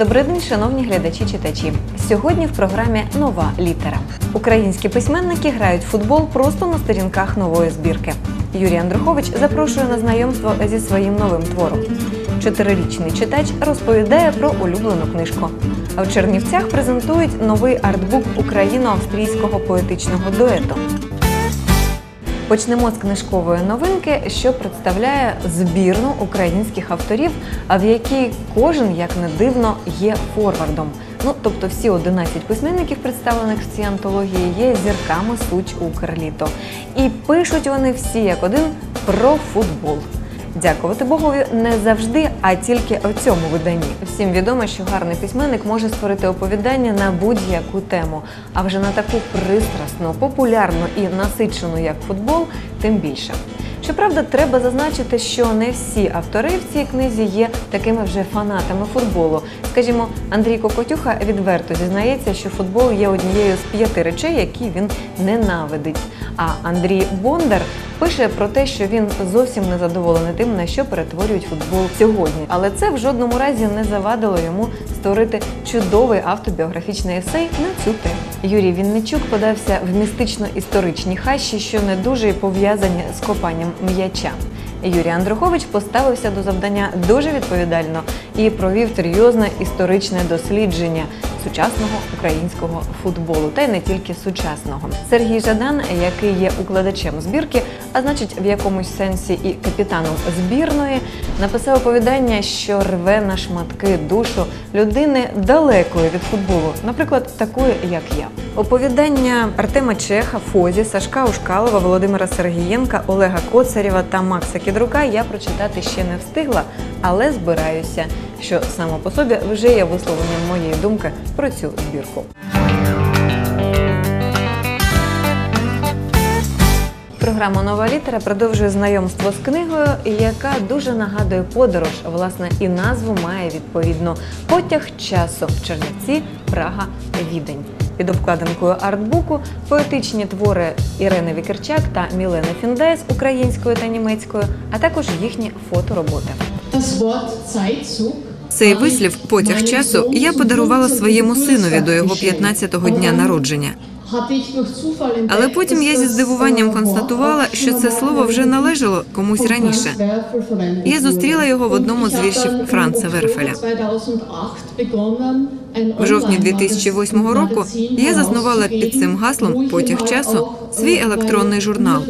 Добрий день, шановні глядачі-читачі. Сьогодні в програмі Нова літера. Українські письменники грають футбол просто на сторінках нової збірки. Юрій Андрухович запрошує на знайомство зі своїм новим твором. Чотирирічний читач розповідає про улюблену книжку. А в Чернівцях презентують новий артбук україно-австрійського поетичного дуету. Почнемо з книжкової новинки, що представляє збірну українських авторів, а в якій кожен, як не дивно, є форвардом. Ну тобто всі 11 письменників, представлених в цій антології, є зірками Суч Укрліто. І пишуть вони всі як один про футбол. Дякувати Богові не завжди, а тільки в цьому виданні. Всім відомо, що гарний письменник може створити оповідання на будь-яку тему. А вже на таку пристрасну, популярну і насичену, як футбол, тим більше. Щоправда, треба зазначити, що не всі автори в цій книзі є такими вже фанатами футболу. Скажімо, Андрій Кокотюха відверто зізнається, що футбол є однією з п'яти речей, які він ненавидить. А Андрій Бондар пише про те, що він зовсім не задоволений тим, на що перетворюють футбол сьогодні. Але це в жодному разі не завадило йому створити чудовий автобіографічний есей на цю тему. Юрій Вінничук подався в містично-історичні хащі, що не дуже пов'язані з копанням м'яча. Юрій Андрухович поставився до завдання дуже відповідально і провів серйозне історичне дослідження сучасного українського футболу, та й не тільки сучасного. Сергій Жадан, який є укладачем збірки, а значить в якомусь сенсі і капітаном збірної, написав оповідання, що рве на шматки душу людини далекої від футболу, наприклад, такої, як я. Оповідання Артема Чеха, Фозі, Сашка Ушкалова, Володимира Сергієнка, Олега Коцарєва та Макса Кідрука я прочитати ще не встигла, але збираюся, що само по собі вже є висловленням моєї думки про цю збірку. Програма Нова літера продовжує знайомство з книгою, яка дуже нагадує подорож. Власне, і назву має відповідно потяг часу Чернівці, Прага, Відень. Під обкладинкою артбуку поетичні твори Ірени Вікерчак та Мілени Фіндес українською та німецькою, а також їхні фотороботи. Цей вислів потяг часу я подарувала своєму синові до його 15-го дня народження. Але потім я зі здивуванням констатувала, що це слово вже належало комусь раніше. Я зустріла його в одному з віршів Франца Верфеля. В жовтні 2008 року я заснувала під цим гаслом потяг часу свій електронний журнал.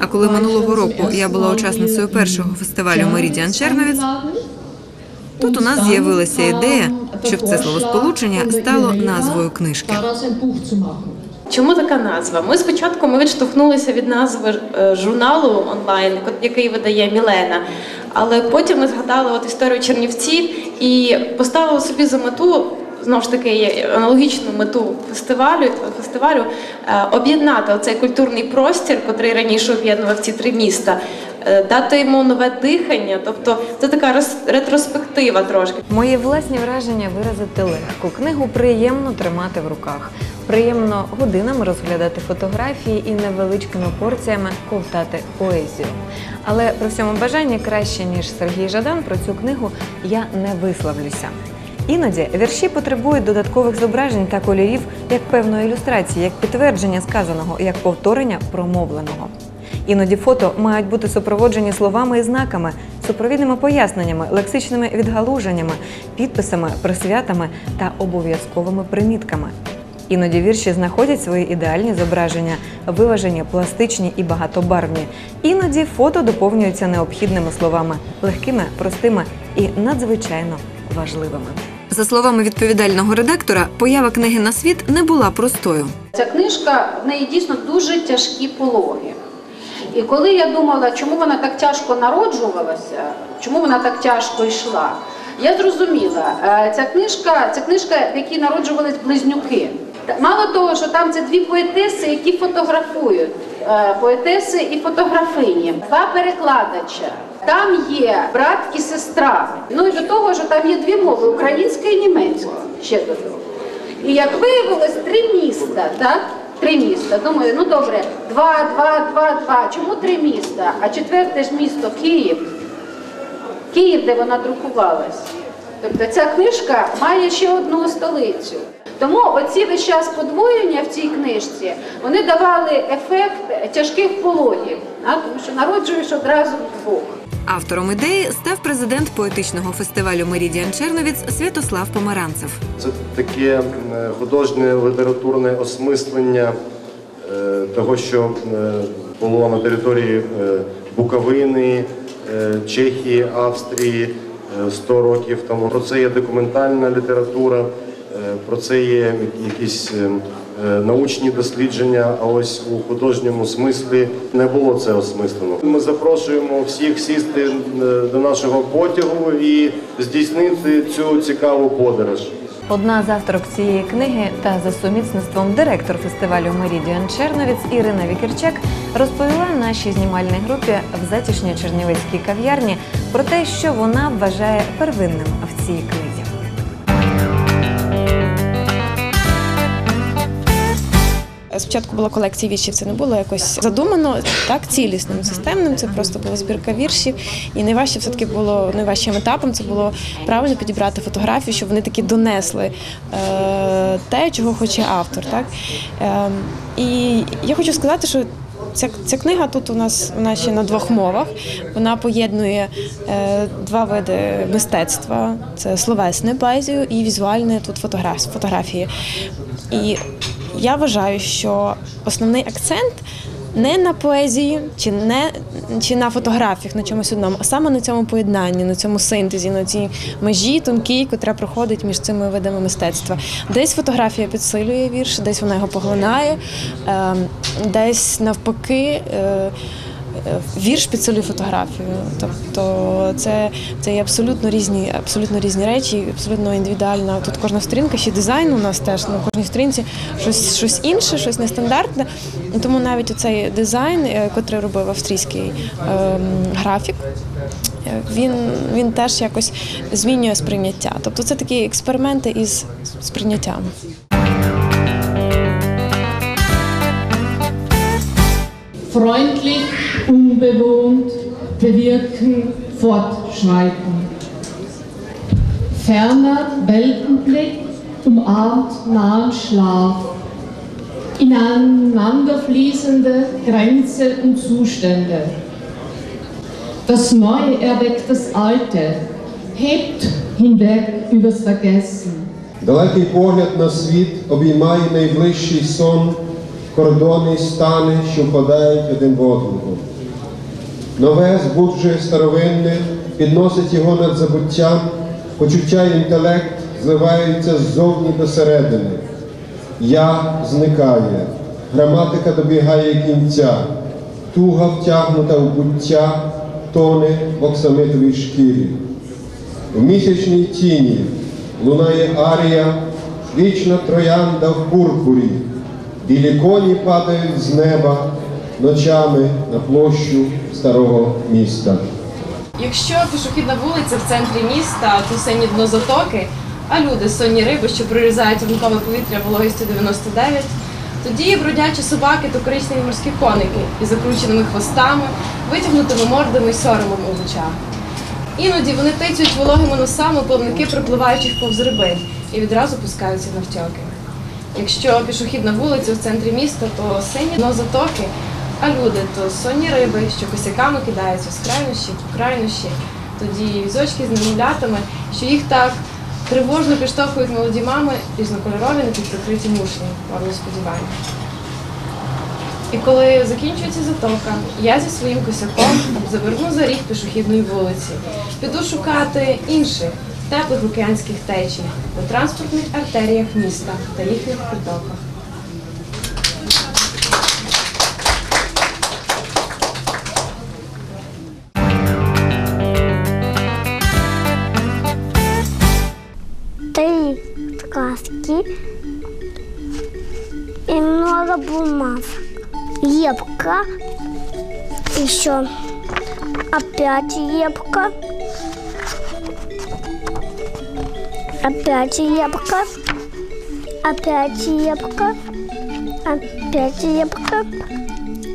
А коли минулого року я була учасницею першого фестивалю Меридіан Черновіц, Тут у нас з'явилася ідея, щоб це словосполучення стало назвою книжки. Чому така назва? Ми спочатку ми відштовхнулися від назви е, журналу онлайн, який видає Мілена. Але потім ми згадали от історію Чернівців і поставили собі за мету. Знову ж таки, аналогічну мету фестивалю фестивалю е, об'єднати оцей культурний простір, котрий раніше об'єднував ці три міста, дати йому нове дихання. Тобто це така ретроспектива трошки. Мої власні враження виразити легко. Книгу приємно тримати в руках. Приємно годинами розглядати фотографії і невеличкими порціями ковтати поезію. Але при всьому бажанні краще ніж Сергій Жадан про цю книгу я не висловлюся. Іноді вірші потребують додаткових зображень та кольорів як певної ілюстрації, як підтвердження сказаного, як повторення промовленого. Іноді фото мають бути супроводжені словами і знаками, супровідними поясненнями, лексичними відгалуженнями, підписами, присвятами та обов'язковими примітками. Іноді вірші знаходять свої ідеальні зображення, виважені, пластичні і багатобарвні. Іноді фото доповнюються необхідними словами, легкими, простими і надзвичайно важливими. За словами відповідального редактора, поява книги на світ не була простою. Ця книжка в неї дійсно дуже тяжкі пологи. І коли я думала, чому вона так тяжко народжувалася, чому вона так тяжко йшла, я зрозуміла, е, ця книжка, це книжка, в якій народжувались близнюки. Мало того, що там це дві поетеси, які фотографують, е, поетеси і фотографині, два перекладача. Там є брат і сестра. Ну і до того, що там є дві мови українська і німецька. Ще до того. І як виявилось, три міста, так? Три міста. Думаю, ну добре, два, два, два, два. Чому три міста? А четверте ж місто Київ. Київ, де вона друкувалась. Тобто ця книжка має ще одну столицю. Тому оці весь час подвоєння в цій книжці вони давали ефект тяжких пологів, а? тому що народжуєш одразу двох. Автором ідеї став президент поетичного фестивалю Мерідіан Черновіць Святослав Помаранцев. Це таке художнє літературне осмислення е, того, що е, було на території е, Буковини, Чехії, Австрії е, 100 років тому. Про це є документальна література, про це є якісь е, е, научні дослідження. А ось у художньому смислі не було це осмислено. Ми запрошуємо всіх сісти е, до нашого потягу і здійснити цю цікаву подорож. Одна з авторок цієї книги та за сумісництвом директор фестивалю Мерідіан Черновіць Ірина Вікірчак розповіла нашій знімальній групі в затішній чернівецькій кав'ярні про те, що вона вважає первинним в цій книзі. Спочатку була колекція віршів, це не було якось задумано так цілісним, системним. Це просто була збірка віршів. І найважче все таки було найважчим етапом. Це було правильно підібрати фотографії, щоб вони таки донесли е, те, чого хоче автор. Так е, і я хочу сказати, що. Ця, ця книга тут у нас вона ще на двох мовах. Вона поєднує е, два види мистецтва: це словесне поезію і візуальне тут фотограф, фотографії. І я вважаю, що основний акцент не на поезії чи не чи на фотографіях на чомусь одному, а саме на цьому поєднанні, на цьому синтезі, на цій межі тонкій, котра проходить між цими видами мистецтва. Десь фотографія підсилює вірш, десь вона його поглинає, е, десь навпаки. Е, Вірш підсилює фотографію, тобто це, це є абсолютно різні, абсолютно різні речі, абсолютно індивідуальна. Тут кожна сторінка, ще дизайн у нас теж на кожній сторінці щось, щось інше, щось нестандартне. Тому навіть оцей дизайн, е, котрий робив австрійський ем, графік, е, він, він теж якось змінює сприйняття. Тобто це такі експерименти із сприйняттям. freundlich, unbewohnt, bewirken, fortschreiten. Ferner Weltenblick, umarmt nahen Schlaf. Ineinanderfließende Grenze und Zustände. Das Neue erweckt das Alte, hebt hinweg übers Vergessen. Далекий погляд на світ обіймає найближчий сон, кордони й стани, що впадають один в одного. Нове збуджує старовинне, підносить його над забуттям, почуття і інтелект зливаються ззовні до середини. Я зникає, граматика добігає кінця, туга втягнута в буття, тоне в оксамитовій шкірі. В місячній тіні лунає арія, вічна троянда в пурпурі, білі коні падають з неба ночами на площу старого міста. Якщо пішохідна вулиця в центрі міста, то синє дно затоки, а люди сонні риби, що прорізають ранкове повітря вологістю 99, тоді бродячі собаки то коричневі морські коники із закрученими хвостами, витягнутими мордами й соромом у очах. Іноді вони тицюють вологими носами плавники припливаючих повз риби і відразу пускаються навтьоки. Якщо пішохідна вулиця в центрі міста, то сині дно затоки, а люди то сонні риби, що косяками кидаються з крайнощі в крайнощі, тоді візочки з немовлятами, що їх так тривожно підштовхують молоді мами різнокольорові напівприкриті мушлі, повні сподівання. І коли закінчується затока, я зі своїм косяком заверну за ріг пішохідної вулиці, піду шукати інших теплих океанських течій у транспортних артеріях міста та їхніх притоках. Три сказки и много бумаг. Епка, еще опять епка, опять епка, опять епка, опять епка,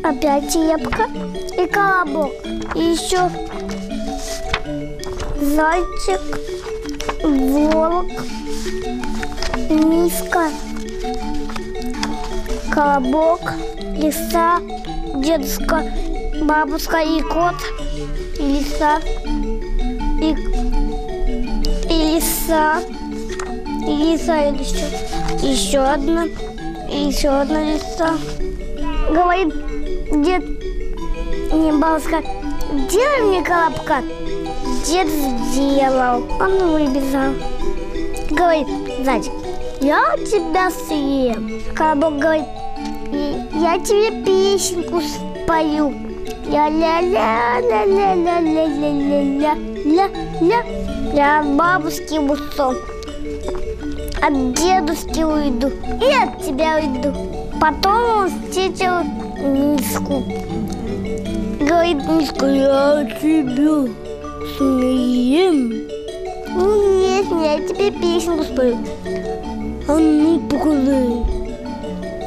опять епка и колобок. И еще зайчик волк, миска, колобок, лиса, дедушка, бабушка и кот, лиса, и, и лиса, лиса и еще, еще одна, еще одна лиса. Говорит дед, не бабушка, делай мне колобка. Дед сделал, он выбежал. Говорит, зайчик, я тебя съем. Колобок говорит, «И я тебе песенку спою. Ля-ля-ля-ля-ля-ля-ля-ля-ля-ля. Я бабушки усом, от дедушки уйду и от тебя уйду. Потом он встретил миску. Говорит миска, я тебя съем. Ну, нет, я тебе песенку спою. А ну, покажи.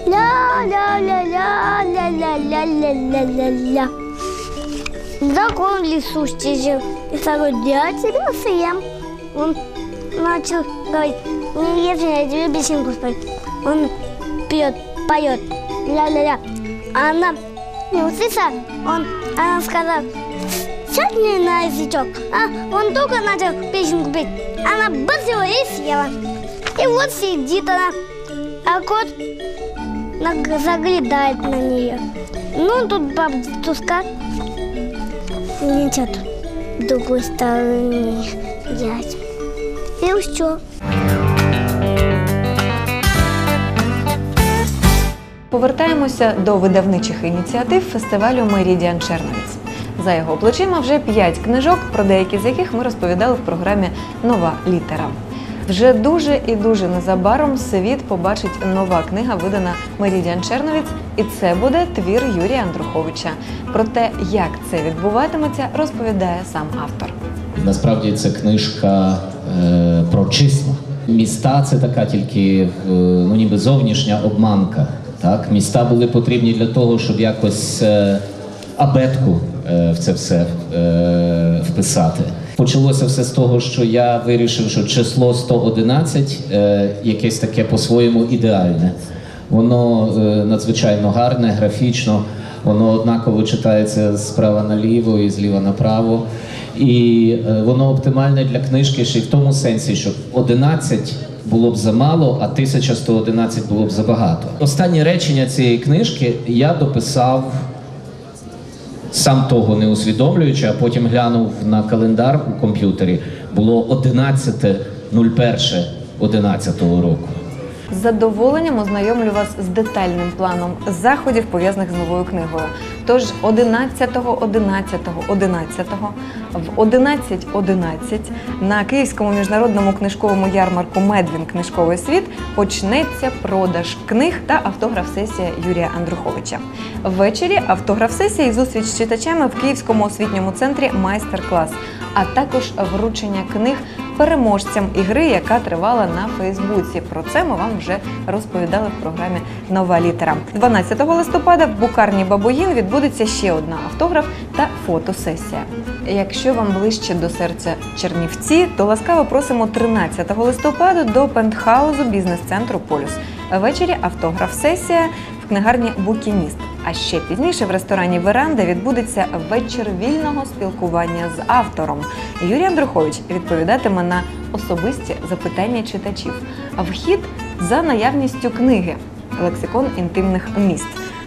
Ля-ля-ля-ля-ля-ля-ля-ля-ля-ля. Закон в лесу стезил. И говорит, я тебя съем. Он начал говорить, я тебе песенку спою. Он пьет, поет. Ля-ля-ля. А она не услышала, он, она сказала, сядь мне на язычок. А он только начал песенку петь. Она его и съела. И вот сидит она, а кот заглядает на нее. Ну, тут бабушка несет с другой стороны взять. И все. Повертаємося до видавничих ініціатив фестивалю Мерідіан Черновіць. За його плечима вже п'ять книжок, про деякі з яких ми розповідали в програмі Нова літера. Вже дуже і дуже незабаром світ побачить нова книга, видана Мерідіан Черновіць, і це буде твір Юрія Андруховича. Про те, як це відбуватиметься, розповідає сам автор. Насправді це книжка е, про числа. Міста це така тільки е, ну, ніби зовнішня обманка. Так? Міста були потрібні для того, щоб якось е, абетку е, в це все е, вписати. Почалося все з того, що я вирішив, що число 111 е, якесь таке по-своєму ідеальне. Воно е, надзвичайно гарне, графічно, воно однаково читається справа наліво і зліва направо. І е, воно оптимальне для книжки ще й в тому сенсі, що 11 було б замало, а 1111 було б забагато. Останнє речення цієї книжки я дописав сам того не усвідомлюючи, а потім глянув на календар у комп'ютері. Було 11.01.11 року. Задоволенням ознайомлю вас з детальним планом заходів, пов'язаних з новою книгою. Тож 11, 11, 11 в 11.11 на Київському міжнародному книжковому ярмарку Медвін Книжковий світ почнеться продаж книг та автограф-сесія Юрія Андруховича. Ввечері автограф-сесія і зустріч з читачами в Київському освітньому центрі майстер-клас, а також вручення книг переможцям ігри, яка тривала на Фейсбуці. Про це ми вам вже розповідали в програмі Нова літера. 12 листопада в букарні Бабуїн відбудеться ще одна автограф та фотосесія. Якщо вам ближче до серця Чернівці, то ласкаво просимо 13 листопада до пентхаузу бізнес-центру Полюс. Ввечері автограф-сесія в книгарні Букініст. А ще пізніше в ресторані Веранда відбудеться вечір вільного спілкування з автором. Юрій Андрухович відповідатиме на особисті запитання читачів. Вхід за наявністю книги лексикон інтимних міст.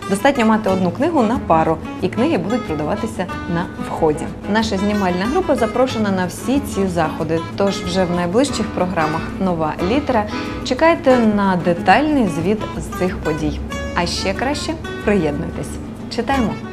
Достатньо мати одну книгу на пару, і книги будуть продаватися на вході. Наша знімальна група запрошена на всі ці заходи. Тож вже в найближчих програмах нова літера чекайте на детальний звіт з цих подій. А ще краще приєднуйтесь. Читаємо.